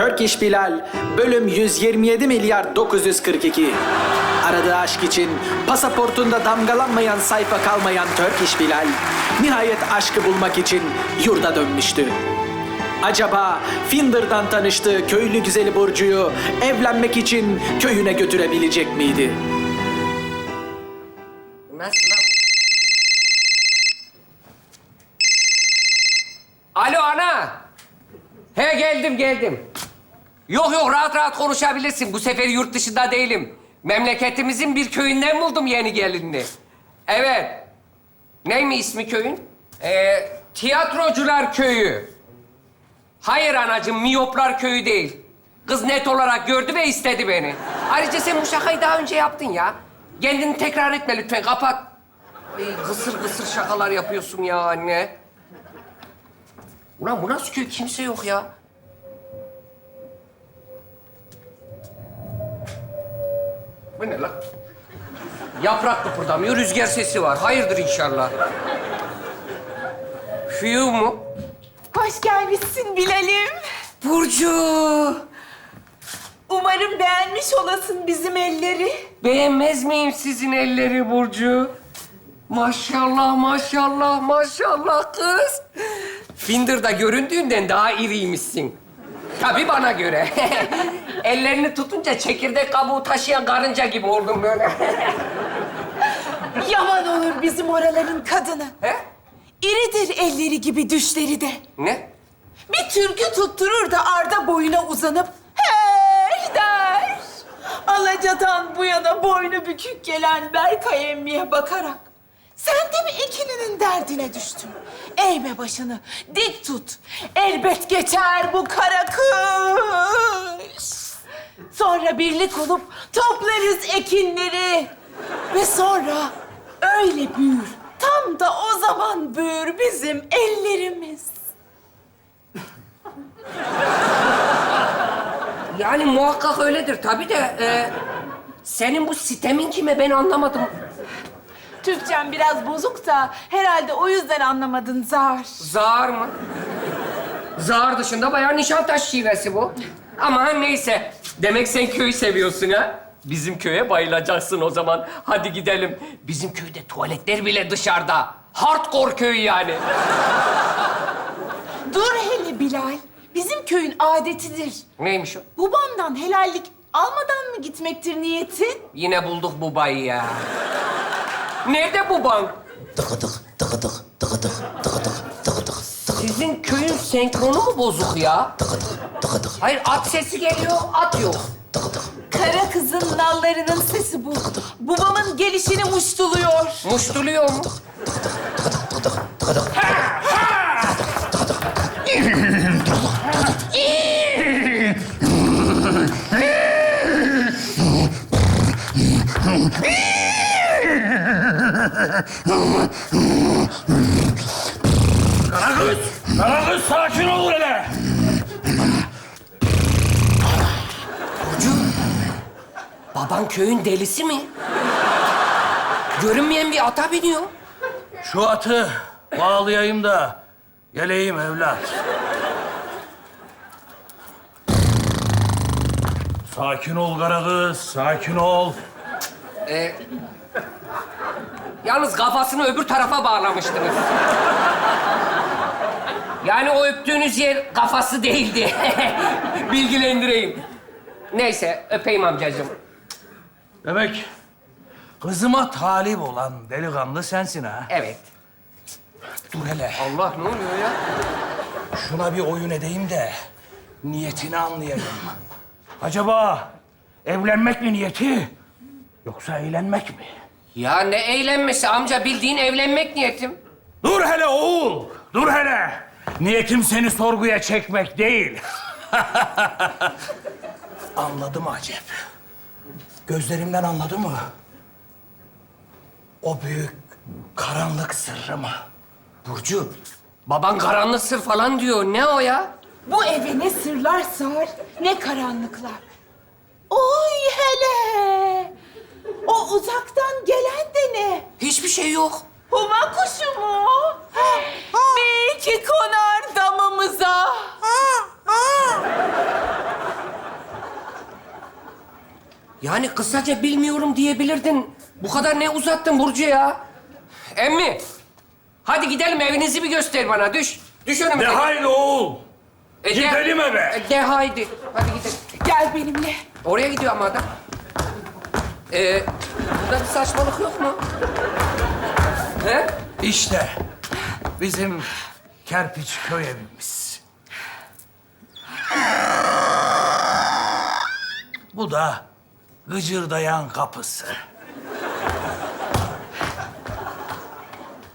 Turkish Bilal bölüm 127 milyar 942. Aradığı aşk için pasaportunda damgalanmayan sayfa kalmayan Turkish Bilal nihayet aşkı bulmak için yurda dönmüştü. Acaba Finder'dan tanıştığı köylü güzeli Burcu'yu evlenmek için köyüne götürebilecek miydi? Nasıl? Alo ana. He geldim geldim. Yok yok rahat rahat konuşabilirsin. Bu sefer yurt dışında değilim. Memleketimizin bir köyünden buldum yeni gelinini. Evet. Neymi ismi köyün? Ee, Tiyatrocular Köyü. Hayır anacığım, Miyoplar Köyü değil. Kız net olarak gördü ve istedi beni. Ayrıca sen bu şakayı daha önce yaptın ya. Kendini tekrar etme lütfen, kapat. Ay, kısır kısır şakalar yapıyorsun ya anne. Ulan bu nasıl köy? Kimse yok ya. Bu ne lan? Yaprak kıpırdamıyor, rüzgar sesi var. Hayırdır inşallah. Fiyu mu? Hoş gelmişsin Bilal'im. Burcu! Umarım beğenmiş olasın bizim elleri. Beğenmez miyim sizin elleri Burcu? Maşallah, maşallah, maşallah kız. Finder'da göründüğünden daha iriymişsin. Tabii bana göre. Ellerini tutunca çekirdek kabuğu taşıyan karınca gibi oldum böyle. Yaman olur bizim oraların kadını. He? İridir elleri gibi düşleri de. Ne? Bir türkü tutturur da arda boyuna uzanıp hey der. Alacadan bu yana boynu bükük gelen Berkay emmiye bakarak sen de mi ikilinin derdine düştün? Eğme başını, dik tut. Elbet geçer bu kara kış. Sonra birlik olup toplarız ekinleri. Ve sonra öyle büyür. Tam da o zaman büyür bizim ellerimiz. Yani muhakkak öyledir tabii de... e, senin bu sitemin kime ben anlamadım. Türkçem biraz bozuk da herhalde o yüzden anlamadın Zar. Zar mı? Zar dışında bayağı Nişantaş şivesi bu. Ama neyse. Demek sen köyü seviyorsun ha? Bizim köye bayılacaksın o zaman. Hadi gidelim. Bizim köyde tuvaletler bile dışarıda. Hardcore köy yani. Dur hele Bilal. Bizim köyün adetidir. Neymiş o? Babamdan helallik almadan mı gitmektir niyetin? Yine bulduk bu bayı ya. Nerede bu bank? Tıkıdık, tıkıdık, tıkıdık, tıkıdık, tıkıdık, tıkıdık, Sizin köyün senkronu mu bozuk ya? tıkıdık, tıkıdık, Hayır at sesi geliyor, at yok. tıkıdık. Kara kızın nallarının sesi bu. Babamın gelişini muştuluyor. Muştuluyor mu? Karagöz! Karagöz sakin ol hele! Baban köyün delisi mi? Görünmeyen bir ata biniyor. Şu atı bağlayayım da geleyim evlat. Sakin ol Karagöz, sakin ol. Ee, yalnız kafasını öbür tarafa bağlamıştınız. Yani o öptüğünüz yer kafası değildi. Bilgilendireyim. Neyse, öpeyim amcacığım. Demek kızıma talip olan delikanlı sensin ha. Evet. Dur hele, Allah ne oluyor ya? şuna bir oyun edeyim de niyetini anlayayım. Acaba evlenmek mi niyeti yoksa eğlenmek mi? Ya ne eğlenmesi amca bildiğin evlenmek niyetim. Dur hele oğul, dur hele. Niyetim seni sorguya çekmek değil. Anladım Acep. Gözlerimden anladı mı? O büyük karanlık sırrımı. Burcu, baban karanlık sır falan diyor. Ne o ya? Bu eve ne sırlar sar, ne karanlıklar. Oy hele! O uzaktan gelen de ne? Hiçbir şey yok. Huma kuşu mu? Belki konar damımıza. Yani kısaca bilmiyorum diyebilirdin. Bu kadar ne uzattın Burcu ya? Emmi, hadi gidelim evinizi bir göster bana. Düş, düş önüme. De haydi oğul. E, de- gidelim eve. E, De haydi. Hadi gidelim. Gel benimle. Oraya gidiyor ama adam. Ee, burada bir saçmalık yok mu? He? İşte bizim kerpiç köy evimiz. Bu da gıcırdayan kapısı.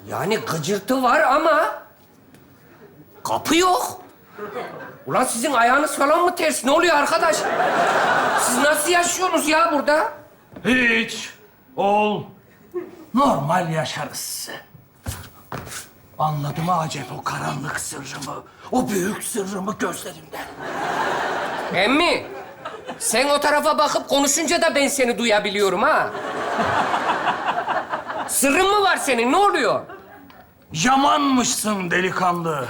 Yani gıcırtı var ama kapı yok. Ulan sizin ayağınız falan mı ters? Ne oluyor arkadaş? Siz nasıl yaşıyorsunuz ya burada? Hiç. Oğul. Normal yaşarız. Anladım acep o karanlık sırrımı, o büyük sırrımı gözlerimden. Emmi, sen o tarafa bakıp konuşunca da ben seni duyabiliyorum ha. Sırrın mı var senin? Ne oluyor? Yamanmışsın delikanlı.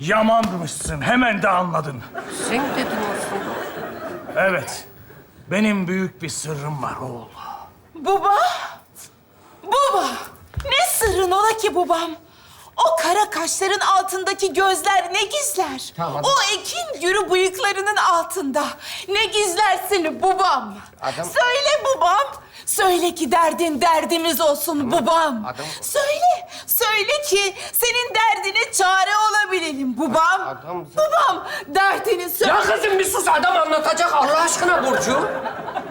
Yamanmışsın, hemen de anladın. Sen dedin aslında. Evet, benim büyük bir sırrım var oğul. Baba. Baba. Ne sırrın ola ki babam? O kara kaşların altındaki gözler ne gizler? Tamam. O ekin gürü bıyıklarının altında ne gizlersin babam? Adam- Söyle babam. Söyle ki derdin derdimiz olsun babam. Adam- Söyle, söyle ki senin derdine çare olabilelim babam. Adam- Babam, derdini söyle. Ya kızım bir sus adam anlatacak Allah aşkına Burcu.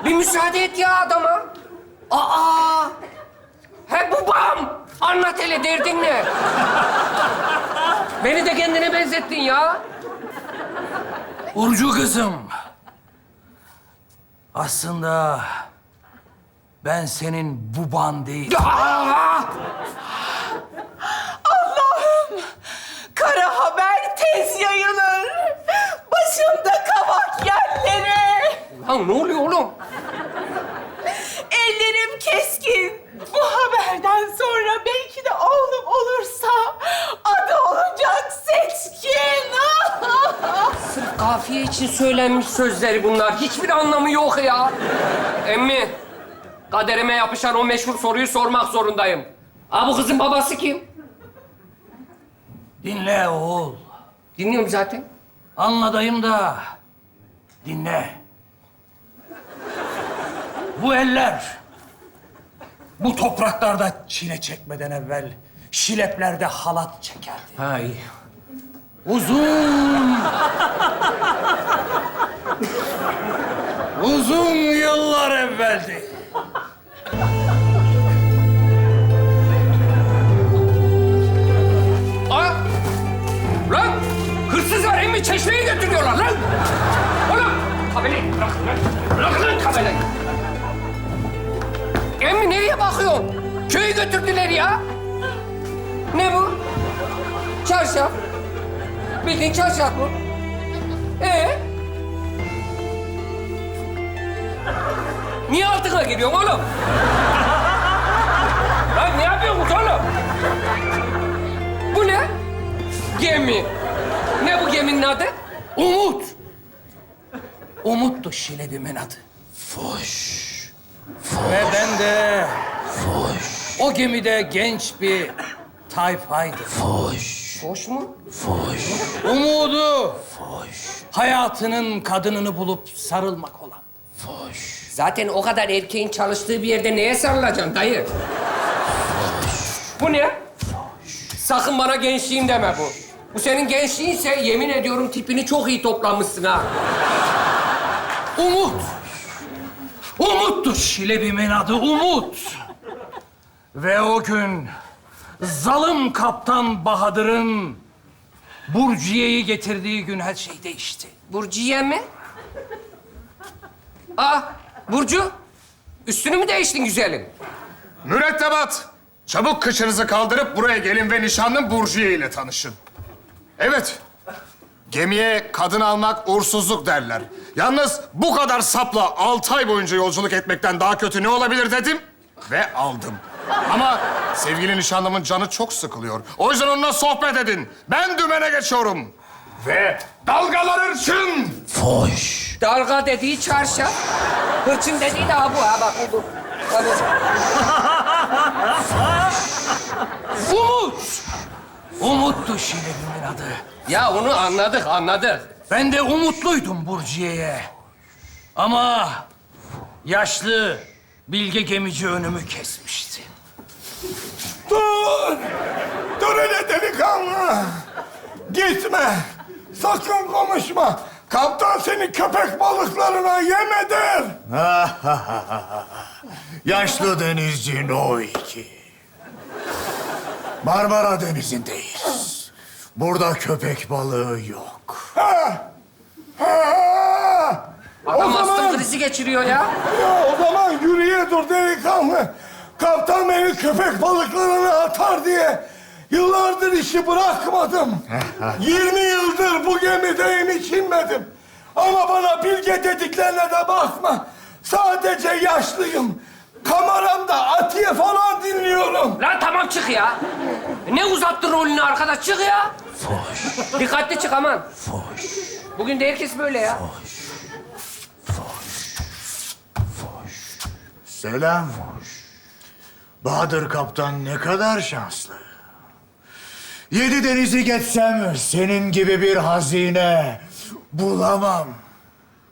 Bir müsaade et ya adama. Aa! He babam! Anlat hele derdin ne? Beni de kendine benzettin ya. Burcu kızım. Aslında ben senin buban değil. Aa! Kara haber tez yayılır. Başımda kavak yerlere. Lan ne oluyor oğlum? Ellerim keskin. Bu haberden sonra belki de oğlum olursa adı olacak Seçkin. Sırf kafiye için söylenmiş sözleri bunlar. Hiçbir anlamı yok ya. Emmi, kaderime yapışan o meşhur soruyu sormak zorundayım. Aa bu kızın babası kim? Dinle oğul. Dinliyorum zaten. Anladayım da dinle. Bu eller bu topraklarda çile çekmeden evvel şileplerde halat çekerdi. Ha iyi. Uzun uzun yıllar evveldi. Çeşmeye götürüyorlar lan! Oğlum! Kabelayı bırakın lan! Bırakın lan kabelayı! Emmi nereye bakıyorsun? Köyü götürdüler ya! Ne bu? Çarşaf. Bildiğin çarşaf bu. Ee? Niye altına giriyorsun oğlum? Lan ne yapıyorsunuz oğlum? Bu ne? Gemi. Ne bu geminin adı? Umut. Umuttu şilebimin adı. Foş. Ve ben de Foş. o gemide genç bir tayfaydım. Foş. Hoş mu? Foş. Umudu Foş. hayatının kadınını bulup sarılmak olan. Foş. Zaten o kadar erkeğin çalıştığı bir yerde neye sarılacaksın dayı? Bu ne? Sakın bana gençliğim deme bu. Bu senin gençliğinse yemin ediyorum tipini çok iyi toplamışsın ha. Umut. Umuttu şilebimin adı Umut. Ve o gün zalim kaptan Bahadır'ın Burcuye'yi getirdiği gün her şey değişti. Burcu'ye mi? Aa, Burcu. Üstünü mü değiştin güzelim? Mürettebat! Çabuk kıçınızı kaldırıp buraya gelin ve nişanlım Burjuye ile tanışın. Evet, gemiye kadın almak uğursuzluk derler. Yalnız bu kadar sapla altı ay boyunca yolculuk etmekten daha kötü ne olabilir dedim ve aldım. Ama sevgili nişanlımın canı çok sıkılıyor. O yüzden onunla sohbet edin. Ben dümene geçiyorum. Ve dalgalar ırçın! Foş. Dalga dediği çarşaf. Hırçın dediği de ha bu ha bak bu. bu. Umut! Umut'tu Şilevimin adı. Ya onu anladık anladık. Ben de umutluydum Burcu'ye. Ama yaşlı bilge gemici önümü kesmişti. Dur! Dur hele delikanlı! Gitme! Sakın konuşma! Kaptan seni köpek balıklarına yemedir! Yaşlı denizci No 2. Marmara Denizi'ndeyiz. Burada köpek balığı yok. Ha! Ha! Adam o astım zaman, krizi geçiriyor ya. ya, o zaman yürüye dur delikanlı. Kaptan beni köpek balıklarına atar diye yıllardır işi bırakmadım. 20 yıldır bu gemideyim hiç inmedim. Ama bana bilge dediklerine de bakma. Sadece yaşlıyım. Kameramda Atiye falan dinliyorum. Lan tamam çık ya. Ne uzattın rolünü arkadaş çık ya. Dikkatli çık aman. Bugün de herkes böyle ya. Selam hoş. Bahadır Kaptan ne kadar şanslı. Yedi denizi geçsem senin gibi bir hazine bulamam.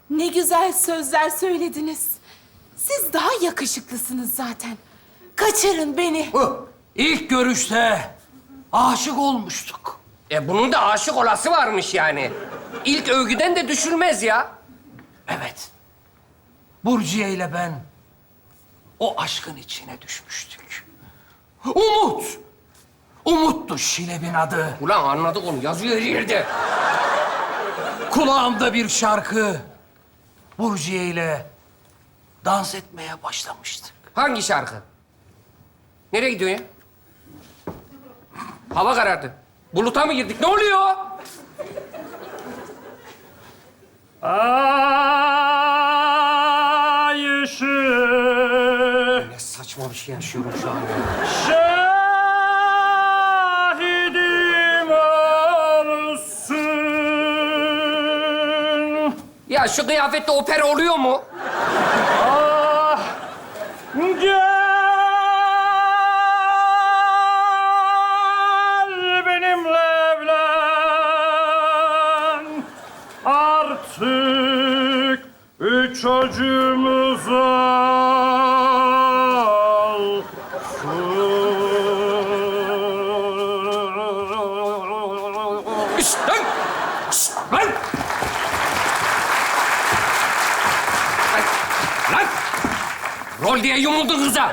Ne güzel sözler söylediniz. Siz daha yakışıklısınız zaten. Kaçırın beni. İlk görüşte aşık olmuştuk. E bunun da aşık olası varmış yani. İlk övgüden de düşülmez ya. Evet. Burcu'ya ile ben o aşkın içine düşmüştük. Umut! Umut'tu Şileb'in adı. Ulan anladık onu yazıyor her yerde. Kulağımda bir şarkı. Burcu'ya ile dans etmeye başlamıştık. Hangi şarkı? Nereye gidiyorsun ya? Hava karardı. Buluta mı girdik? Ne oluyor? Ay ışığı Ne saçma bir şey yaşıyorum şu an. şahidim olsun. Ya şu kıyafette opera oluyor mu? Gel benimle evlen. Artık üç çocuğumuz olsun. Diye yumuldun kıza.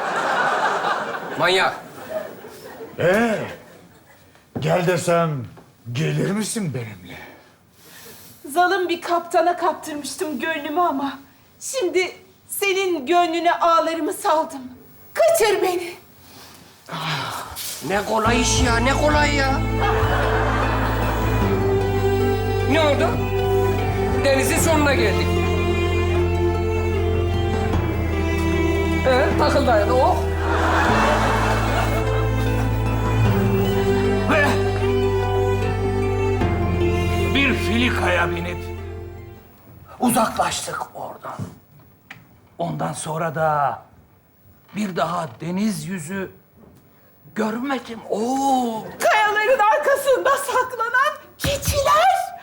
Manyak. Ee, gel desem gelir misin benimle? Zalim bir kaptana kaptırmıştım gönlümü ama... ...şimdi senin gönlüne ağlarımı saldım. Kaçır beni. Ne kolay iş ya, ne kolay ya. Ne oldu? Denizin sonuna geldik. Ee, takıldı ayağına, oh. Ve bir filikaya binip uzaklaştık oradan. Ondan sonra da bir daha deniz yüzü görmedim. Oo. Kayaların arkasında saklanan keçiler.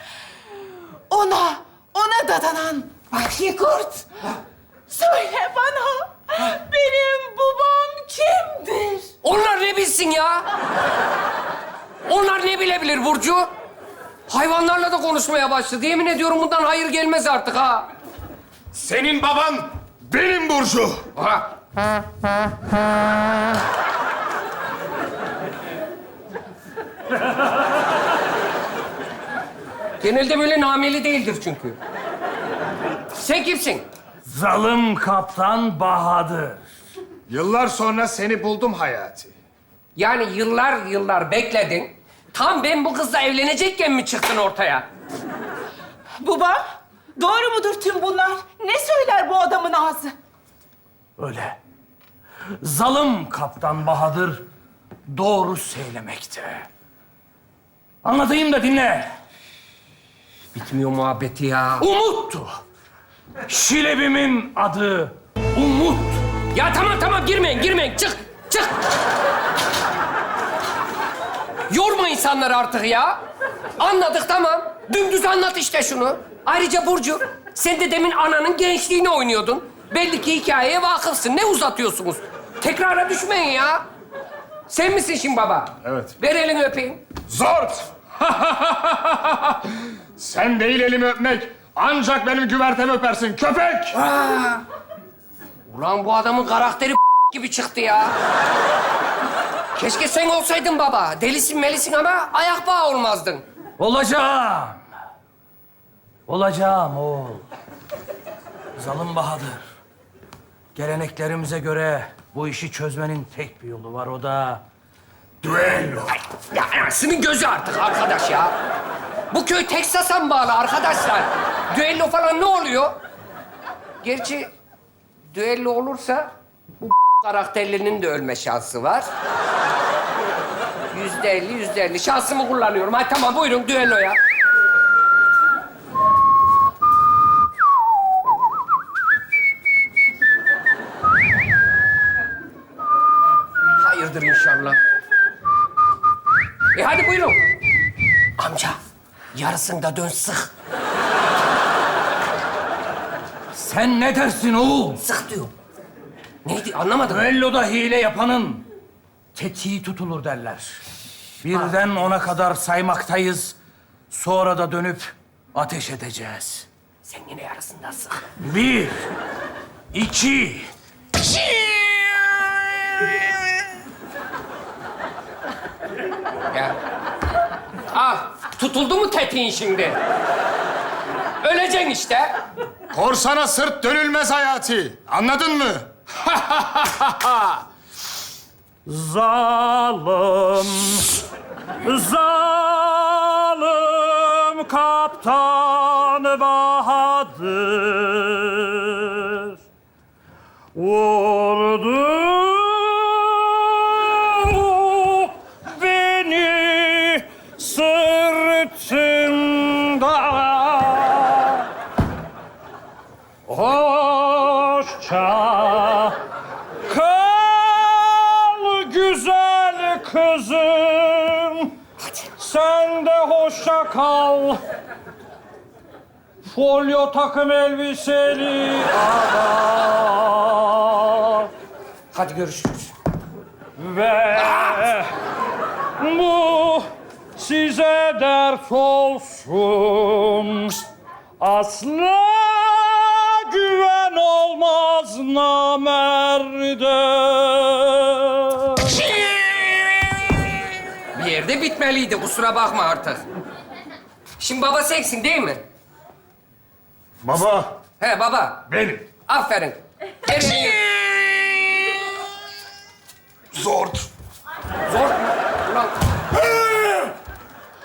Ona, ona dadanan vahşi kurt. Söyle bana, benim babam kimdir? Onlar ne bilsin ya? Onlar ne bilebilir Burcu? Hayvanlarla da konuşmaya başladı. Yemin ediyorum bundan hayır gelmez artık ha. Senin baban benim Burcu. Ha. Genelde böyle nameli değildir çünkü. Sen kimsin? Zalim kaptan Bahadır. Yıllar sonra seni buldum Hayati. Yani yıllar yıllar bekledin. Tam ben bu kızla evlenecekken mi çıktın ortaya? Babam, doğru mudur tüm bunlar? Ne söyler bu adamın ağzı? Öyle. Zalim kaptan Bahadır doğru söylemekte. Anlatayım da dinle. Bitmiyor muhabbeti ya. Umuttu. Şilebimin adı Umut. Ya tamam tamam girmeyin girmeyin çık çık. Yorma insanları artık ya. Anladık tamam. Dümdüz anlat işte şunu. Ayrıca Burcu sen de demin ananın gençliğini oynuyordun. Belli ki hikayeye vakıfsın. Ne uzatıyorsunuz? Tekrara düşmeyin ya. Sen misin şimdi baba? Evet. Ver elini öpeyim. Zort! Sen değil elimi öpmek. Ancak benim güvertemi öpersin köpek! Ulan bu adamın karakteri gibi çıktı ya. Keşke sen olsaydın baba. Delisin melisin ama ayak bağı olmazdın. Olacağım. Olacağım oğul. Zalim Bahadır. Geleneklerimize göre bu işi çözmenin tek bir yolu var o da düello. Ya anasının gözü artık arkadaş ya. Bu köy Teksas'a mı bağlı arkadaşlar? Düello falan ne oluyor? Gerçi düello olursa bu karakterlinin de ölme şansı var. Yüzde elli, yüzde elli. Şansımı kullanıyorum. Hadi tamam buyurun düelloya. Hayırdır inşallah. E hadi buyurun. Amca, yarısında dön sık. Sen ne dersin oğul? Sık diyor. Neydi anlamadım. Düelloda hile yapanın tetiği tutulur derler. Birden ona kadar saymaktayız. Sonra da dönüp ateş edeceğiz. Sen yine yarısında sık. Bir, iki, Ya. Al, tutuldu mu tetiğin şimdi? Öleceksin işte. Korsana sırt dönülmez hayati. Anladın mı? Zalim, zalim kaptan hoşça kal. Folyo takım elbiseli adam. Hadi görüşürüz. Ve bu size ders olsun. Asla güven olmaz namerde. Bir yerde bitmeliydi kusura bakma artık. Şimdi baba sensin değil mi? Baba. He baba. Benim. Aferin. Ver elini. Zort. Zor. Ulan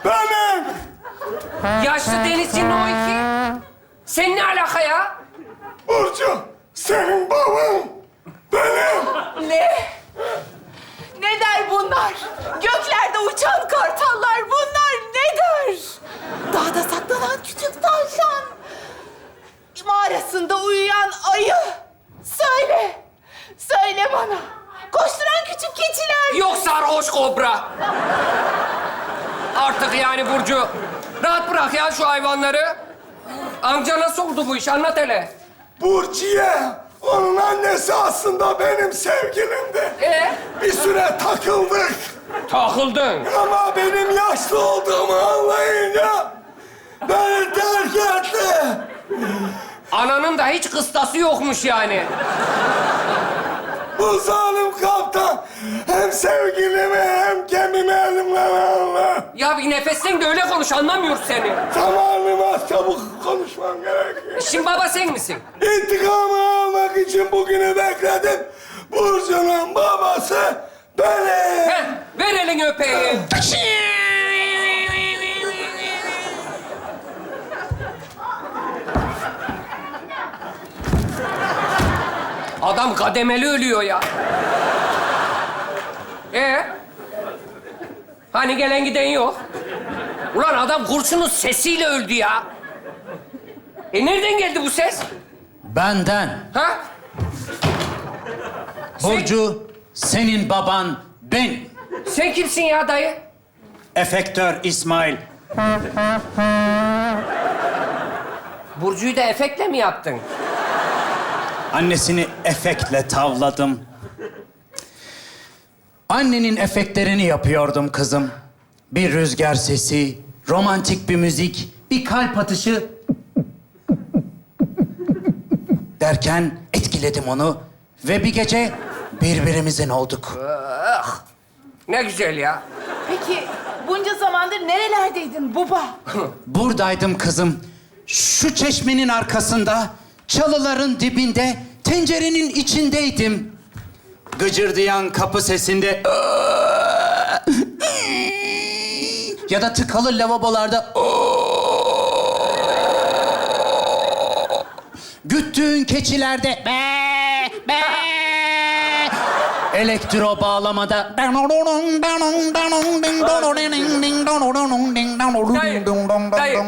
Benim! yaşlı denizcinin o iki. Sen ne alaka ya? Burcu, senin baban! Benim! Ne? Ne der bunlar? Göklerde uçan kartallar bunlar nedir? Dağda saklanan küçük tavşan. Mağarasında uyuyan ayı. Söyle. Söyle bana. Koşturan küçük keçiler. Yok sarhoş kobra. Artık yani Burcu. Ya şu hayvanları. Amca nasıl oldu bu iş? Anlat hele. Burcu'ye, onun annesi aslında benim sevgilimdi. Ee? Bir süre takıldık. Takıldın. Ama benim yaşlı olduğumu anlayınca beni terk etti. Ananın da hiç kıstası yokmuş yani. Bu zalim kaptan hem sevgilimi hem aldı. Ya bir nefesten de öyle konuş anlamıyoruz seni. Zamanım az çabuk konuşmam gerekiyor. Şimdi baba sen misin? İntikamı almak için bugünü bekledim. Burcu'nun babası benim. Heh, ver elini öpeyim. Adam kademeli ölüyor ya. Ee? Hani gelen giden yok? Ulan adam kurşunun sesiyle öldü ya. E nereden geldi bu ses? Benden. Ha? Burcu, senin baban ben. Sen kimsin ya dayı? Efektör İsmail. Burcu'yu da efektle mi yaptın? Annesini efektle tavladım. Annenin efektlerini yapıyordum kızım. Bir rüzgar sesi, romantik bir müzik, bir kalp atışı. Derken etkiledim onu ve bir gece birbirimizin olduk. Ne güzel ya. Peki bunca zamandır nerelerdeydin baba? Buradaydım kızım. Şu çeşmenin arkasında, çalıların dibinde, tencerenin içindeydim. Gıcırdayan kapı sesinde... ya da tıkalı lavabolarda... Güttüğün keçilerde... Elektro bağlamada... Dayı, dayı.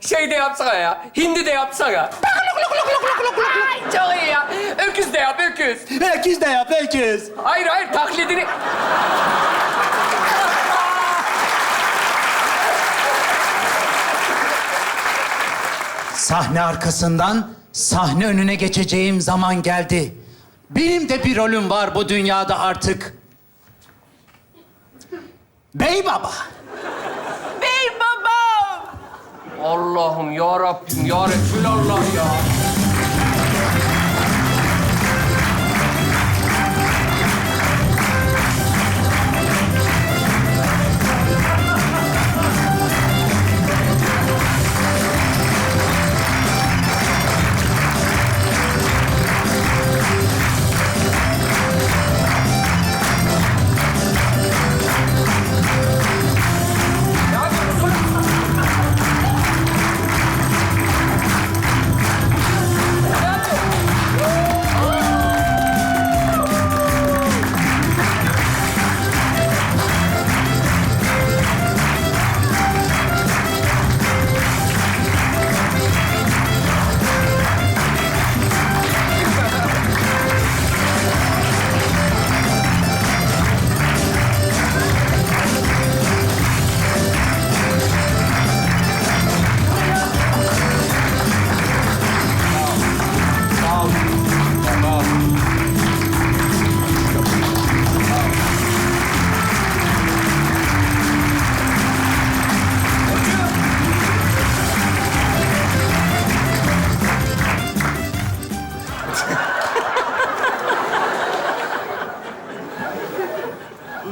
Şey de yapsana ya. Hindi de yapsana. Ay, Çok iyi ya. Öküz de yap, öküz. Öküz de yap, öküz. Hayır, hayır. Taklidini... Sahne arkasından sahne önüne geçeceğim zaman geldi. Benim de bir rolüm var bu dünyada artık. Bey baba. Bey babam! Allah'ım ya Rabbim ya Resulallah ya.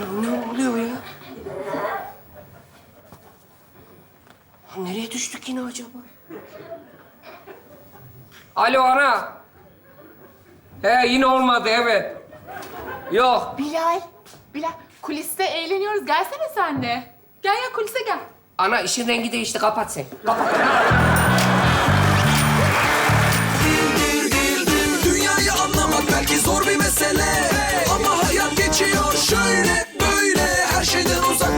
Ne oluyor ya? Nereye düştük yine acaba? Alo ana. He yine olmadı evet. Yok. Bilal, Bilal kuliste eğleniyoruz. Gelsene sen de. Gel ya kulise gel. Ana işin rengi değişti kapat sen. Kapat. Dünyayı anlamak belki zor bir mesele Ama hayat geçiyor şöyle